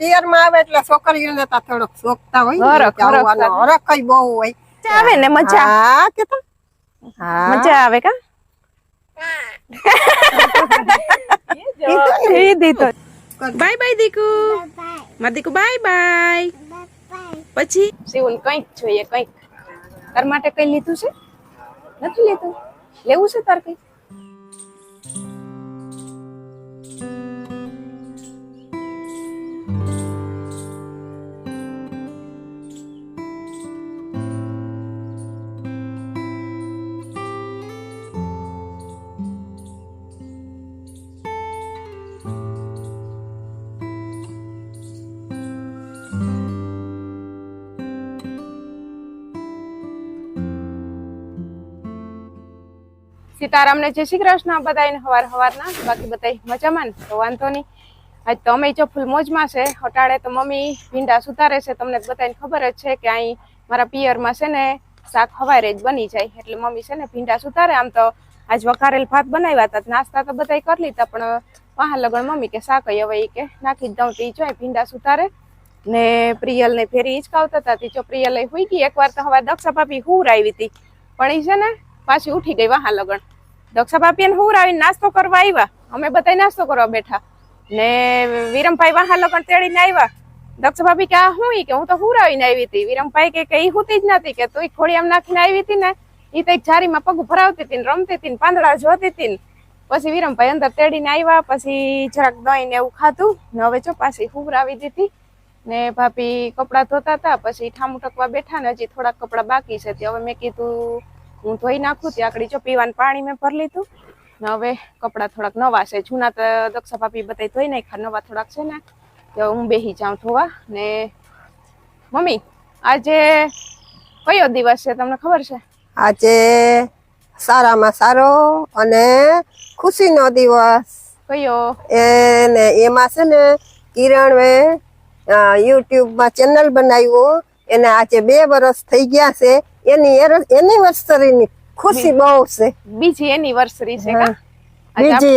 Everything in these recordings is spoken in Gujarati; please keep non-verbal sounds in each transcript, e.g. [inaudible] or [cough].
પિયરમાં આવે એટલે છોકરીઓને તો થોડોક શોખતા હોય હરખ, બહુ હોય. આવે ને મજા? હા કે હા. મજા આવે કા? બાય બાય દીકુ. મા દીકુ બાય બાય. પછી? શિવન કંઈક જોઈએ કંઈક. તાર માટે કઈ લીધું છે? નથી લીધું? લેવું છે તાર કઈ? સીતારામને જય શ્રી કૃષ્ણ. બધાને હવાર હવારના. બાકી બધા મજામાં ને? તો વાંધો નહીં. આજ તો અમે જો ફૂલ મોજમાં છે. અટાડે તો મમ્મી ભીંડા સુધારે છે. તમને બધાને ખબર જ છે કે અહીં મારા પિયરમાં છે ને શાક હવારે જ બની જાય. એટલે મમ્મી છે ને ભીંડા સુધારે આમ તો આજ વઘારેલ ભાત બનાવ્યા હતા. નાસ્તા તો બધાય કરી લીધા, પણ વાહ લગન મમ્મી કે શાક હવે એ કે નાખી દઉં. તો એ જોઈએ ભીંડા સુધારે ને પ્રિયલ ને ફેરી હિંચકાવતા હતા. તી જો પ્રિયલ હુઈ ગઈ. એકવાર તો હવે દક્ષા ભાભી હુર આવી હતી પણ એ છે ને પાછી ઉઠી ગઈ વાહ લગન દક્ષા ભાભી ને હુર આવીને નાસ્તો કરવા આવ્યા અમે બધા નાસ્તો કરવા બેઠા. ને વિરમભાઈ વાહન લગન તેડીને આવ્યા દક્ષા ભાભી કે, આ હું કે? હું તો હુરાવીને આવી હતી વિરમભાઈ કે ઈ હુતી જ નથી કે તું આમ નાખીને આવી હતી ને? ઈ તો જારીમાં પગ ભરાવતી હતી રમતી હતી પાંદડા જોતી હતી પછી વિરમભાઈ અંદર તેડીને આવ્યા પછી જરાક દહીં ને એવું ખાધું. ને હવે જો પાછી હુર આવી દીધી. ને ભાભી કપડાં ધોતા હતા પછી ઠામું ટકવા બેઠા ને હજી થોડાક કપડાં બાકી છે તે. હવે મેં કીધું હું ધોઈ નાખું ત્યાં આગળ જો પીવાનું પાણી મેં ભરી લીધું. ને હવે કપડાં થોડાક નવા છે જૂના તો દક્ષા ભાભી બધા ધોઈ નાખ્યા નવા થોડાક છે ને. તો હું બેસી જાઉં ધોવા. ને મમ્મી આજે કયો દિવસ છે તમને ખબર છે? આજે સારામાં સારો અને ખુશીનો દિવસ. કયો? એને એમાં છે ને કિરણ યુટ્યુબમાં ચેનલ બનાવ્યું. એને આજે બે વર્ષ થઈ ગયા છે. એની એનિવર્સરીની ખુશી બહુ છે. બીજી એનિવર્સરી છે બીજી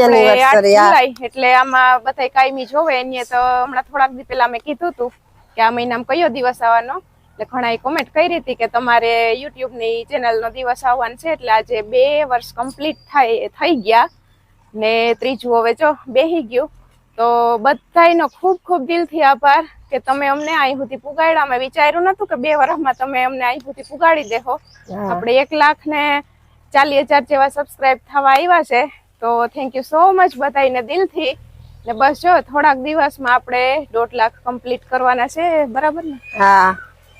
એટલે આમાં બધા કાયમી જોવે. એની તો હમણાં થોડાક દી પહેલા મેં કીધું હતું કે આ મહિનામાં કયો દિવસ આવવાનો? એટલે ઘણાએ કોમેન્ટ કરી હતી કે તમારે યુટ્યુબની ચેનલ નો દિવસ આવવાનો છે. એટલે આજે બે વર્ષ કમ્પ્લીટ થાય થઈ ગયા. ને ત્રીજું હવે જો બેહી ગયું. તો બધાયનો ખૂબ ખૂબ દિલથી આભાર કે તમે અમને અહીં સુધી પુગાડ્યા. મેં વિચાર્યું નતું કે બે વર્ષમાં તમે અમને અહીં સુધી પુગાડી દેહો. આપણે એક લાખ ને ચાલીસ હજાર જેવા સબસ્ક્રાઇબ થવા આવ્યા છે. તો થેન્ક યુ સો મચ બધાને દિલથી. ને બસ જો થોડાક દિવસમાં આપણે દોઢ લાખ કમ્પ્લીટ કરવાના છે. બરાબર ને? હા.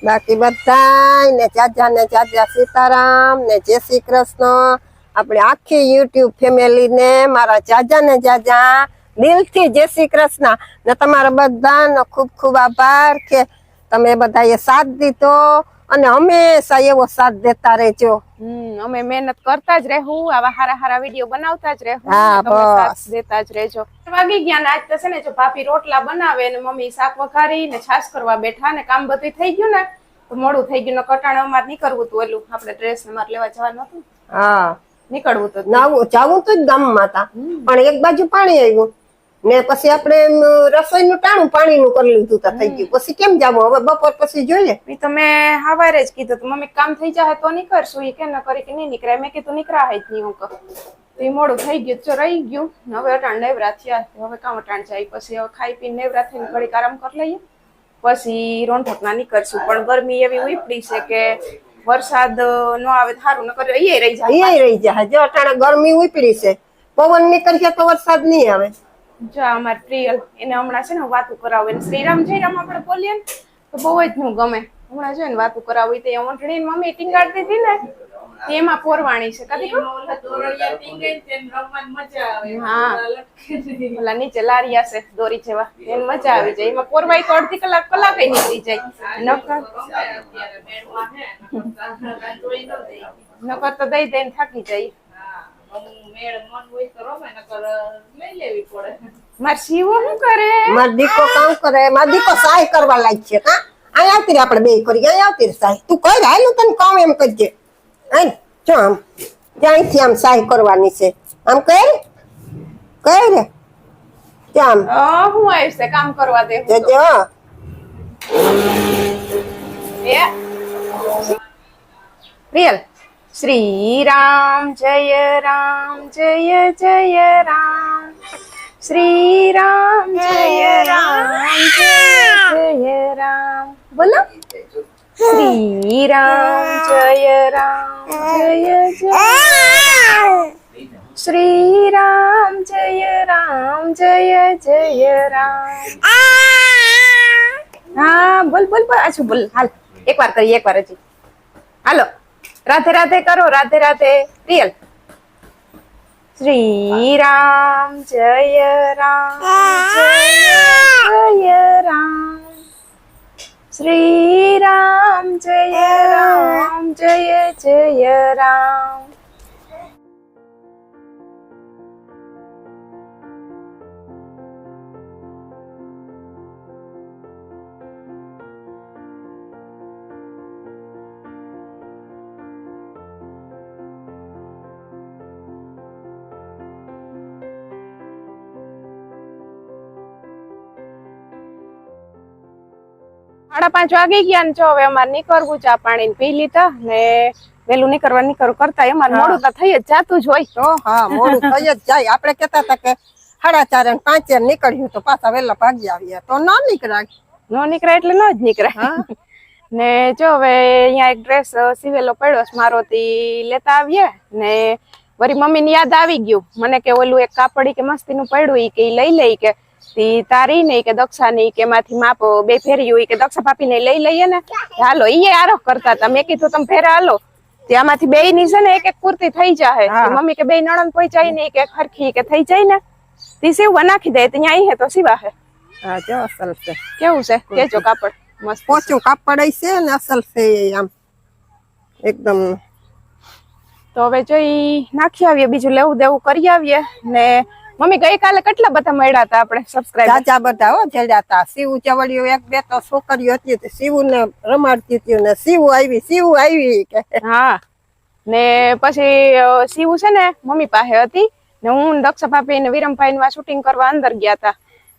બાકી બધા ને જાજા ને જાજા સીતારામ ને જય શ્રી કૃષ્ણ. આપણે આખી યુટ્યુબ ફેમિલી ને મારા જાજા ને જાજા દિલથી જય શ્રી કૃષ્ણ. ને તમારા બધાનો ખૂબ ખૂબ આભાર કે તમે બધાએ સાથ દીધો અને હંમેશા એવો સાથ દેતા રહેજો. અમે મહેનત કરતા જ રહેવું આવા હારા હારા વીડિયો બનાવતા જ રહેવું હા, બસ. દેતા જ રહેજો. વાગી ગયા ને આજ તો છે ને જો ભાભી રોટલા બનાવે ને મમ્મી શાક વઘારી ને છાશ કરવા બેઠા ને કામ બધું થઈ ગયું ને તો મોડું થઈ ગયું ને કટાણે અમારે નીકળવું હતું ઓલું આપણે ડ્રેસ ને મારે લેવા જવાનું હતું. હા. નીકળવું હતું જાવું તો જ ગામમાં હતા પણ એક બાજુ પાણી આવ્યું. ને પછી આપણે એમ રસોઈનું ટાણું પાણીનું કરી લીધું તો થઈ ગયું. પછી કેમ જાવ? હવે બપોર પછી જોઈએ ઈ તમે મેં હવારે જ કીધું તો મમ્મી કામ થઈ જાય તો નીકળશું. એ કે ન કરી કે નહીં નીકળે. મેં કીધું નીકળા જ નહીં. હું કહું તો ઈ મોડું થઈ ગયું તો રહી ગયું. હવે અટાણ નેવરા થયા. હવે કામ અટાણ જાય. પછી હવે ખાઈ પીને નેવરા થઈને ઘડીક આરામ કરી લઈએ. પછી રોંઢકના નીકળશું. પણ ગરમી એવી ઉપડી છે કે વરસાદ ન આવે સારું સારું નકર અહીંયા રહી જાય એ રહી જાય જો અટાણે ગરમી ઉપડી છે પવન નીકળશે તો વરસાદ નહીં આવે. જો અમાર પ્રિયલ એને હમણાં છે ને વાતું કરાવું. એને શ્રીરામ જયરામ આપણે બોલીએ ને તો બહુ જ નું ગમે. હમણાં જો ને વાતું કરાવું તે એ ઓંઠણી મમ્મી ટીંગાડતી હતી ને એમાં પોરવાણી છે. કદી હા. ઓલા નીચે લારિયા છે દોરી જેવા. એને મજા આવી જાય. એમાં પોરવાય તો અડધી કલાક કલાક નીકળી જાય. નકર. નકર તો દઈ દઈને થાકી જાય. માર શીવો શું કરે? માર દીકો કામ કરે માર દીકો સહાય કરવા લાગ છે હા અહીં આવતી આપણે બે કરી અહીં આવતી સહાય. તું કઈ હાલું તને કામ એમ કરજે. અહીં જો આમ. ત્યાંથી આમ સહાય કરવાની છે. આમ કર કર. રે ત્યાં હું આવીશ કામ કરવા દે હું તો. રિયલ. શ્રી રામ જય રામ જય જય રામ શ્રી રામ જય રામ જય જય રામ બોલો શ્રી રામ જય રામ જય જય શ્રી રામ જય રામ જય જય રામ હા બોલ બોલ બોલ આછું બોલ હાલ એક વાર કરીએ એક વાર હજી હાલો રાધે રાધે કરો રાધે રાધે. રિયલ શ્રી રામ જય રામ જય જય રામ. શ્રી રામ જય રામ જય જય રામ. સાડા પાંચ વાગી ગયા ને જો હવે અમારે નીકળવું ચા પાણી પી લીધા ને વેલું નીકળવા નીકળવું કરતા અમારે મોડું તો થઈ જ જાતું જ હોય. તો હા મોડું થઈ જ જાય. આપણે કેતા હતા કે સાડા ચાર પાંચે નીકળ્યું તો પાછા વેલા ભાગી આવીએ. તો ન નીકળાય. નો નીકળાય એટલે નો જ નીકળાય. ને જો હવે અહીંયા એક ડ્રેસ સીવેલો પડ્યો છે મારો તી લેતા આવીએ. ને વળી મમ્મી ને યાદ આવી ગયું. મને કે ઓલું એક કાપડી કે મસ્તી નું પડ્યું એ કે લઈ લઈ કે તી તારી ને કે દક્ષા ને કે માંથી માપ બે ફેર્યું ઈ કે દક્ષા ભાભી ને લઈ લઈએ ને. હાલો ઈ આરો કરતા તમે કીધું તમે ફેરા હાલો. ત્યાંમાંથી બે ની છે ને એક એક કુર્તી થઈ જાય મમ્મી કે બે નણંદ પહોંચાય ને કે ખરખી કે થઈ જાય ને. તે સીવવા નાખી દે ત્યાં હે તો સીવા હે. હા જો અસલ છે. કેવું છે? કેજો કાપડ. મસ્ત. પોચું કાપડ છે ને અસલ છે આમ. એકદમ. તો હવે જોઈ નાખી આવીએ બીજું લેવું દેવું કરી આવીએ ને મમ્મી ગઈકાલે કેટલા બધા મળ્યા હતા આપણે સબસ્ક્રાઇબ જાજા બધા હો જડ્યા હતા. સીવું ચવડિયું એક બે તો છોકરીઓ હતી સીવું ને રમાડતી હતી ને સીવું આવી સીવું આવી કે. હા. ને પછી અ, છે ને મમ્મી પાસે હતી ને હું દક્ષ ભાભી ને વિરમભાઈ માં શૂટિંગ કરવા અંદર ગયા હતા.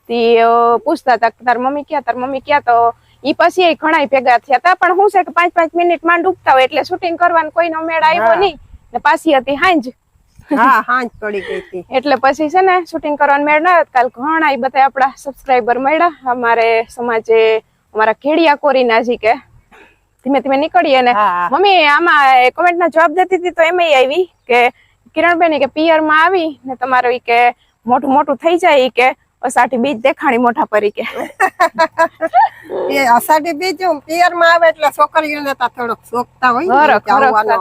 તી પૂછતા હતા તાર મમ્મી ક્યાં તાર મમ્મી ક્યાં? તો ઈ પછી એ ઘણા ભેગા થયા હતા. પણ હું છે કે પાંચ પાંચ મિનિટમાં ડૂબતા હોય એટલે શૂટિંગ કરવાનો કોઈનો મેળ આવ્યો નહીં. ને પાછી હતી હાંજ. હા હાંજ પડી ગઈ હતી. એટલે પછી છે ને શૂટિંગ કરવાનો મેળ ના કાલ ઘણા એ બધા આપણા સબસ્ક્રાઈબર મળ્યા. અમારે સમાજે અમારા કેડિયા કોરીના જી કે ધીમે ધીમે નીકળીએ ને. મમ્મી આમાં કોમેન્ટ ના જવાબ દેતી હતી તો એમાં આવી કે કિરણબેન કે પિયરમાં આવી ને તમારું ઈ કે મોટું મોટું થઈ જાય ઈ કે અસાઠી બીજ દેખાણી મોટા પરી કે. [laughs] એ અષાઢી બીજું પિયરમાં આવે એટલે છોકરીઓને થોડોક શોખતા હોય હરખ.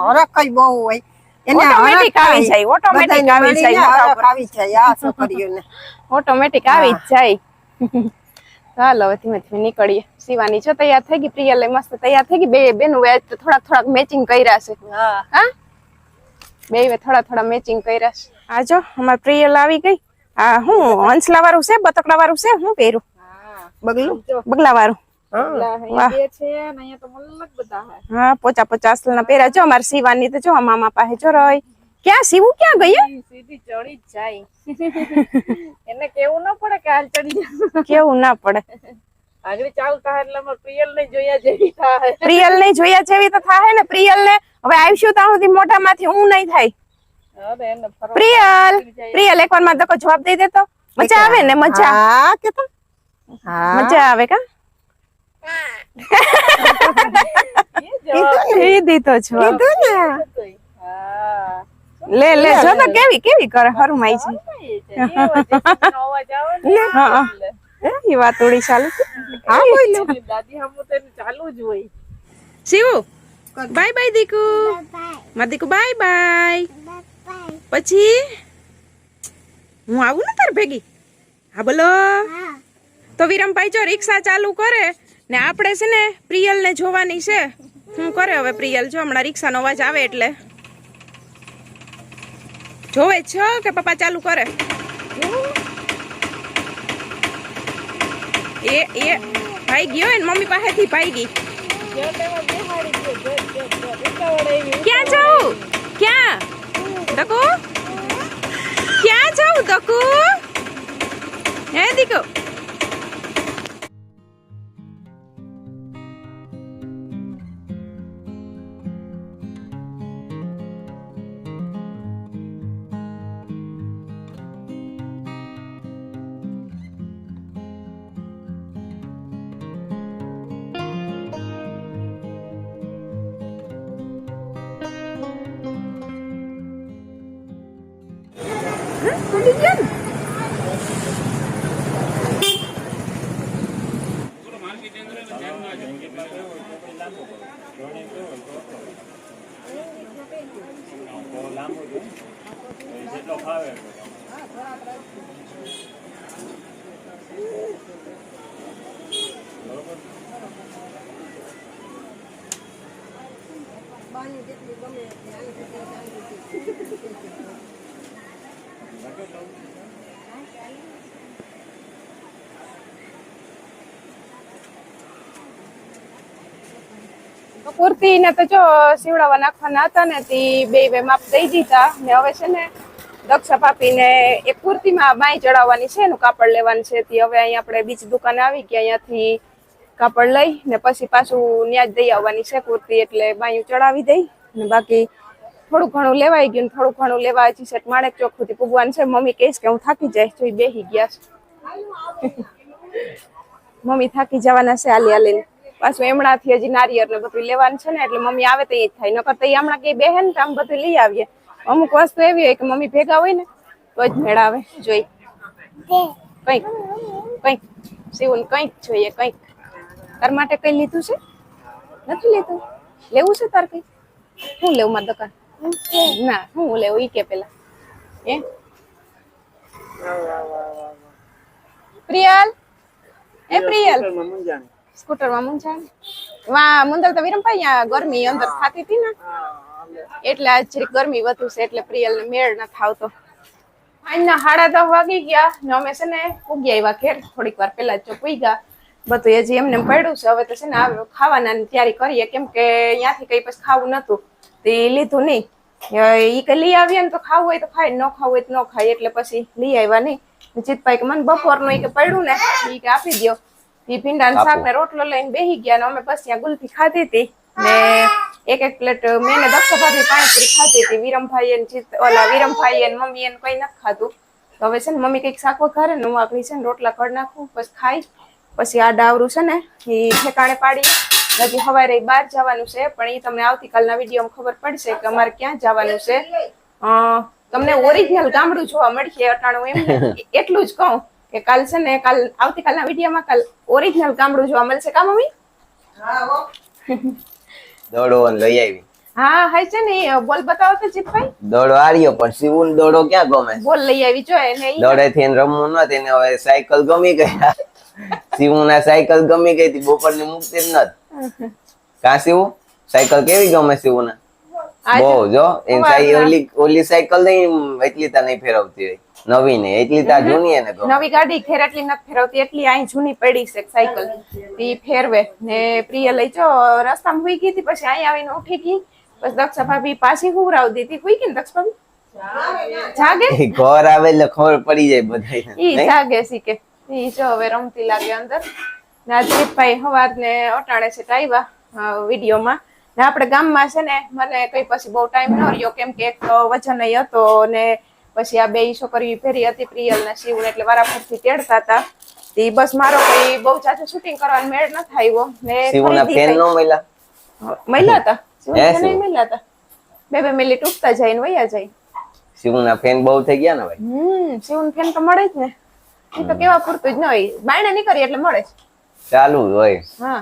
હરખ બહુ હોય. એને આવી જાય, automatic આવી જાય મોઢા હરખ ઉપર. આવી જાય આ છોકરીઓને. ઓટોમેટિક આવી જ જાય. ચાલો ધીમે ધીમે નીકળીએ. સીવાની છો તૈયાર થઈ ગઈ પ્રિયલ મસ્ત તૈયાર થઈ ગઈ. બે બેન થોડાક થોડાક મેચિંગ કર્યા છે. હા. હા? બે થોડા થોડા મેચિંગ કર્યા છે. આ જો અમાર પ્રિયલ આવી ગઈ. આ હું હંસલા વાળું છે બતકડા વાળું છે હું પહેર્યું બગલું? બગલા વાળું હા. પોચા પચાસ ના પહેર્યા જો અમારે શિવાની તો જો મામા પાસે જો રહી ક્યાં શિવું ક્યાં ગઈ સીધી ચડી જાય. [laughs] એને કેવું ન પડે કે હાલ ચડી જાય કેવું ના પડે. આગળ ચાલતા એટલે અમારે પ્રિયલ ને જોયા જેવી થાય. પ્રિયલ ને જોયા જેવી તો થાય ને. પ્રિયલ ને હવે આવશું ત્યાં સુધી મોઢામાંથી હું નહીં થાય. પ્રિયલ પ્રિયલ એકવારમાં દકો જવાબ દઈ દેતો મજા આવે ને મજા? હા કે મજા આવે કા? દીધો જવાબ કીધું ને? લે લે જો તો કેવી કેવી કરે? હરુમાઈ છે. અવાજ આવે ને. હા હા. એ વાત થોડી ચાલુ છે. હા. બોલ્યું દાદી હમું તો ચાલુ જ હોય. શિવુ બાય બાય દીકુ. મા દીકુ બાય બાય. પછી? હું આવું ને તાર ભેગી? હા બોલો. તો વિરમભાઈ જો રિક્ષા ચાલુ કરે ને આપણે છે ને પ્રિયલ ને જોવાની છે. શું કરે હવે પ્રિયલ? જો હમણાં રિક્ષાનો અવાજ આવે એટલે. જોવે છો કે પપ્પા ચાલુ કરે? એ એ, ભાઈ ગયો ને મમ્મી પાસેથી ભાઈ ગઈ ક્યાં જાઉં? ક્યાં? દકુ ક્યાં જાઉં? દકુ હે દીકો ભૂલી ગયા કુર્તી ને તો જો સીવડાવવા નાખવાના હતા ને તે બે બે માપ દઈ દીધા. ને હવે છે ને દક્ષા પાપીને એક કુર્તીમાં બાઈ ચડાવવાની છે, એનું કાપડ લેવાનું છે. તે હવે અહીંયા આપણે બીજી દુકાને આવી ગયા, અહીંયાથી કાપડ લઈ ને પછી પાછું ન્યાજ દઈ આવવાની છે કુર્તી, એટલે બાયું ચડાવી દઈ. ને બાકી થોડું ઘણું લેવાઈ ગયું થોડું ઘણું લેવા હજી સેટ માણેક ચોક સુધી પૂગવાનું છે. મમ્મી કહીશ કે હું થાકી જઈશ તો ઈ બેહી ગયા છે. [laughs] મમ્મી થાકી જવાના છે આલી હાલીને. પાછું એમણાથી હજી નારિયેળ બધું લેવાનું છે ને, એટલે મમ્મી આવે તો એ જ થાય. નકર તો હમણાં કઈ બેહે ને તો આમ બધું લઈ આવીએ. અમુક વસ્તુ એવી હોય કે મમ્મી ભેગા હોય ને, તો જ મેળાવે, જોઈ. કંઈક કંઈક, શિવન કંઈક જોઈએ, કંઈક. તાર માટે કઈ લીધું છે? નથી લીધું? લેવું છે તાર કઈ? શું લેવું માર દુકાન? ના, હું લેવું ઈ કે પેલા. એ પ્રિયલ? એ પ્રિયલ? સ્કૂટર મૂંઝાય વા મુંદર તો વિરમભાઈ અહીંયા ગરમી અંદર થાતી હતી ને. એટલે આજ જરીક ગરમી વધુ છે એટલે પ્રિયલ ને મેળ ન થાવતો. આજના સાડા દસ વાગી ગયા ને અમે છે ને ઉગી આવ્યા ઘેર થોડીક વાર પેલા જ પૂગ્યા બધું હજી એમને પડ્યું છે હવે તો છે ને ખાવાના તૈયારી કરીએ કેમ કે અહીંયાથી કઈ પછી ખાવું નતું તે લીધું નહીં. ઈ કઈ લઈ આવીએ ને તો ખાવું હોય તો ખાય ન ખાવું હોય તો ન ખાય એટલે પછી લઈ આવ્યા નહીં. જીતભાઈ કે મને બપોરનું ઈ કે પડ્યું ને ઈ કે આપી દ્યો. ઈ ભીંડા શાક ને રોટલો લઈને બેહી ગયા ને અમે બસ ત્યાં ગુલ્ફી ખાધી હતી ને એક એક પ્લેટ મેં ને દક્ષ ભાભી પાણીપુરી ખાધી હતી. વિરમભાઈ ને ઓલા વિરમભાઈ ને મમ્મી એને કઈ નથી ખાધું. તો હવે છે ને મમ્મી કંઈક શાક વઘારે ને હું આપણી છે ને રોટલા કરી નાખું પછી ખાઈ. પછી આ ડાવરું છે ને એ ઠેકાણે પાડી હજી સવારે બહાર જવાનું છે પણ એ તમને આવતીકાલના વિડીયોમાં ખબર પડશે કે અમારે ક્યાં જવાનું છે. અ, તમને ઓરિજિનલ ગામડું જોવા મળશે અટાણું એમ. [laughs] એટલું જ કહું. કે કાલ છે ને કાલ આવતીકાલના વિડીયોમાં કાલ ઓરિજિનલ ગામડું જોવા મળશે. કા મમ્મી? દોડો લઈ આવી. હા હાય છે ને બોલ બતાવો તો જીતભાઈ. દોડો આર્યો પણ શિવુન દોડો ક્યાં ગમે? બોલ લઈ આવી જો એને દોડે થી રમવું ન તેને હવે સાયકલ ગમી ગઈ. શિવુના સાયકલ ગમી ગઈ હતી બપોરની મુક્તિ જ નત કા શિવુ? સાયકલ કેવી ગમે શિવુના? બહુ જો. ઓલી ઓલી સાયકલ નહીં એટલી તા નહીં ફેરવતી હોય. નવી ને એટલી તા જૂની એને નવી ગાડી ઘેર એટલી નથી ફેરવતી એટલી અહીં જૂની પડી છે સાયકલ ઈ ફેરવે. ને પ્રિય લઈ જો રસ્તામાં હુઈ ગઈ હતી પછી અહીં આવીને ઉઠી ગઈ. પછી દક્ષા ભાભી પાછી હુવરાવી દીધી હુઈ ગઈ ને દક્ષ ભાભી? જાગે? ઘર આવે એટલે ખબર પડી જાય બધાને ઈ જાગે સી કે ઈ જો હવે રમતી લાગે અંદર. ને આ હવાર ને અટાણે છે આવ્યા વિડીયોમાં. ને આપણે ગામમાં છે ને મને કઈ પછી બહુ ટાઈમ ન રહ્યો કેમ કે એક વજન હતો ને પછી આ બે છોકરી ફેરી હતી પ્રિયલ ને શિવને એટલે વારાફરથી તેડતા હતા. તે બસ મારો કઈ બહુ જાજુ શૂટિંગ કરવાનો મેળ ન આવ્યો. ને શિવું ફેન નો મળ્યા? મહિલા હતા. શિવ ફેન શિવ? મહિલા હતા. બે બે મિલી તૂટતા જાય ને વયા જાય. શિવના ફેન બહુ થઈ ગયા ને ભાઈ? હમ શિવન ફેન તો મળે જ ને. એ તો કેવા પૂરતું જ ન હોય. બાયણે નીકળી એટલે મળે જ. ચાલુ હોય. હા.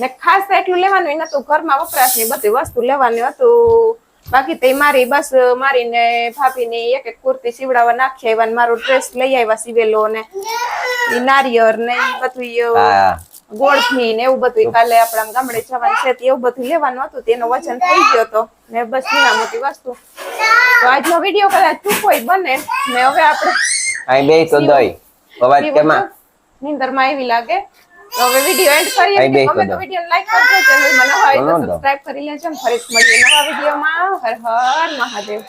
ને ખાસ એટલું લેવાનું નતું. ઘરમાં વપરાશની બધી વસ્તુ લેવાની હતું. બાકી તે મારી બસ મારીને ભાભીની એક એક કુર્તી સીવડાવવા નાખી આવ્યા મારો ડ્રેસ લઈ આવ્યા સીવેલો ને નારિયર ને બધું ગોળફી ને એવું બધું કાલે આપણા ગામડે જવાનું છે એવું બધું લેવાનું હતું તેનો વજન થઈ ગયો હતો ને બસ નાના મોટી વસ્તુ. તો આજનો વીડિયો કદાચ ટૂંકો બને ને હવે આપણે અહીં બે તો દઈ. અવાજ કેમાં? નીંદરમાં એવી લાગે. તો હવે વીડિયો એન્ડ કરીએ. બેસી તો. વીડિયો લાઈક કરજો. ચેનલ મને હોય તો સબસ્ક્રાઇબ કરી લેજો ફરી મળીએ નવા વિડીયોમાં હર હર મહાદેવ.